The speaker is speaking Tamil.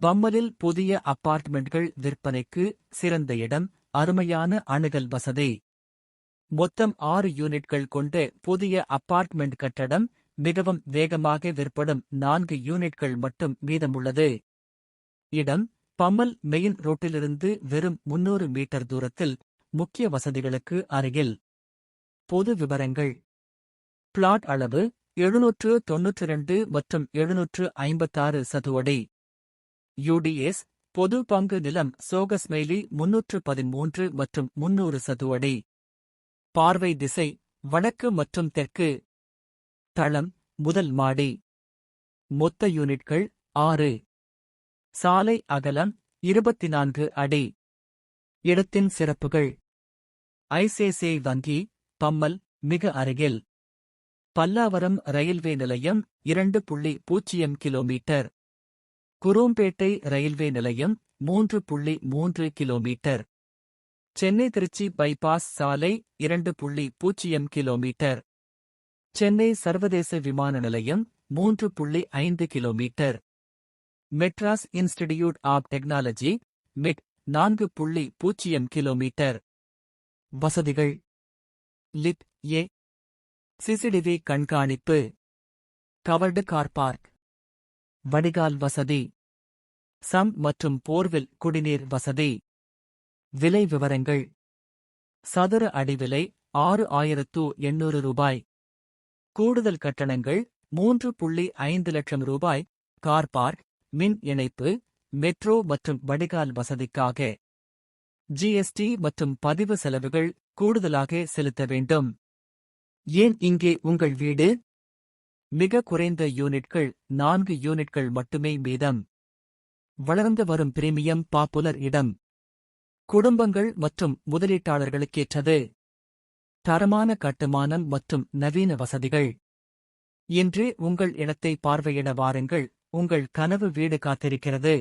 பம்மலில் புதிய அபார்ட்மெண்ட்கள் விற்பனைக்கு சிறந்த இடம் அருமையான அணுகல் வசதி. மொத்தம் ஆறு யூனிட்கள் கொண்ட புதிய அபார்ட்மெண்ட் கட்டடம் மிகவும் வேகமாக விற்படும் நான்கு யூனிட்கள் மட்டும் மீதமுள்ளது. இடம் பம்மல் மெயின் ரோட்டிலிருந்து வெறும் முன்னூறு மீட்டர் தூரத்தில் முக்கிய வசதிகளுக்கு அருகில். பொது விவரங்கள். பிளாட் அளவு எழுநூற்று தொன்னூற்றி இரண்டு மற்றும் எழுநூற்று ஐம்பத்தாறு சதுவடி யுடிஎஸ் பொது பங்கு நிலம் சோகஸ்மெய்லி முன்னூற்று பதிமூன்று மற்றும் முன்னூறு சதுவடி. பார்வை திசை வடக்கு மற்றும் தெற்கு. தளம் முதல் மாடி. மொத்த யூனிட்கள் ஆறு. சாலை அகலம் இருபத்தி நான்கு அடி. இடத்தின் சிறப்புகள். ஐசிஐசிஐ வங்கி பம்மல் மிக அருகில். பல்லாவரம் ரயில்வே நிலையம் இரண்டு புள்ளி பூஜ்ஜியம் கிலோமீட்டர். குரோம்பேட்டை ரயில்வே நிலையம் மூன்று புள்ளி மூன்று கிலோமீட்டர். சென்னை திருச்சி பைபாஸ் சாலை இரண்டு புள்ளி பூஜ்ஜியம் கிலோமீட்டர். சென்னை சர்வதேச விமான நிலையம் மூன்று புள்ளி ஐந்து kilometre. Madras institute of technology mid நான்கு புள்ளி பூஜ்ஜியம் கிலோமீட்டர். வசதிகள். லிட் ஏ. சிசிடிவி கண்காணிப்பு. Covered car park. வடிகால் வசதி. சம் மற்றும் போர்வில் குடிநீர் வசதி. விலை விவரங்கள். சதுர அடி விலை ஆறு ஆயிரத்து எண்ணூறு ரூபாய். கூடுதல் கட்டணங்கள் மூன்று புள்ளி ஐந்து லட்சம் ரூபாய். கார் பார்க் மின் இணைப்பு மெட்ரோ மற்றும் வடிகால் வசதிக்காக. ஜிஎஸ்டி மற்றும் பதிவு செலவுகள் கூடுதலாக செலுத்த வேண்டும். ஏன் இங்கே உங்கள் வீடு? மிக குறைந்த யூனிட்கள் நான்கு யூனிட்கள் மட்டுமே மீதம். வளர்ந்து வரும் பிரீமியம் பாப்புலர் இடம். குடும்பங்கள் மற்றும் முதலீட்டாளர்களுக்கேற்றது. தரமான கட்டுமானம் மற்றும் நவீன வசதிகள். இன்று உங்கள் இடத்தை பார்வையிட வாருங்கள். உங்கள் கனவு வீடு காத்திருக்கிறது.